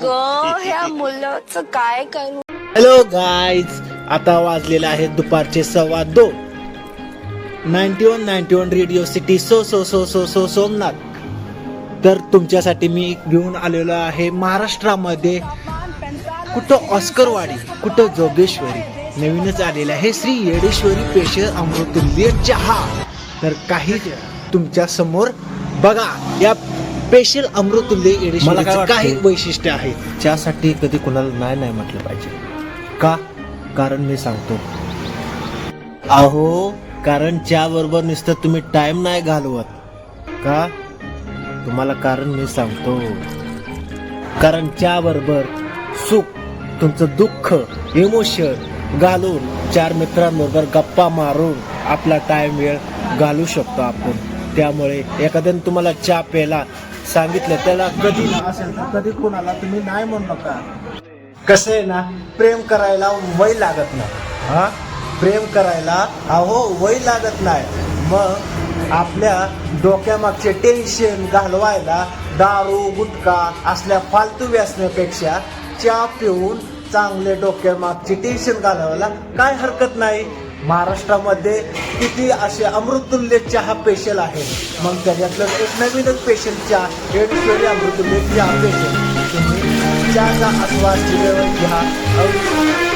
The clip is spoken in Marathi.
ग ह्या मुलाचं काय करू? हॅलो गाईज आता वाजलेले आहेत दुपारचे सव्वा दोन. Ninety one ninety one radio city so सो सो सो सो सोमनाथ. तर तुमच्यासाठी मी घेऊन आलेलो आहे महाराष्ट्रामध्ये कुठं ऑस्करवाडी कुठं जोगेश्वरी. नवीनच आलेलं आहे श्री येडेश्वरी पेशर अमृतुल्य चहा. तर काही तुमच्यासमोर बघा या स्पेशल अमृतुल्य मला काय? काही वैशिष्ट्य आहेत? चहासाठी कधी कुणाला नाही नाही म्हटलं पाहिजे. का? कारण मी सांगतो. अहो कारण चहा बरोबर नुसतं तुम्ही टाइम नाही घालवत. का? तुम्हाला कारण मी सांगतो. कारण चहा बरोबर सुख तुमचं दुःख इमोशन घालून चार मित्रांबरोबर गप्पा मारून आपला टाइम वेळ घालू शकतो आपण. त्यामुळे एखाद्याने तुम्हाला चहा प्यायला सांगितलं. त्याला कधी असेल तर कधी कुणाला तुम्ही नाही म्हणू नका. कसं आहे ना प्रेम करायला वय लागत नाही. हा? प्रेम करायला अहो वय लागत नाही. मग आपल्या डोक्यामागचे टेन्शन घालवायला दारू गुटखा असल्या फालतू व्यसनापेक्षा चहा पिऊन चांगले डोक्यामागचे टेन्शन घालवायला काय हरकत नाही. महाराष्ट्रामध्ये किती असे अमृतुल्य चहा पेशल आहे? मग त्याच्यातलं एक नवीनच पेशल चहा येडेश्वरी अमृतुल्य चहा पेशल तुम्ही चहाचा आस्वाद घ्या.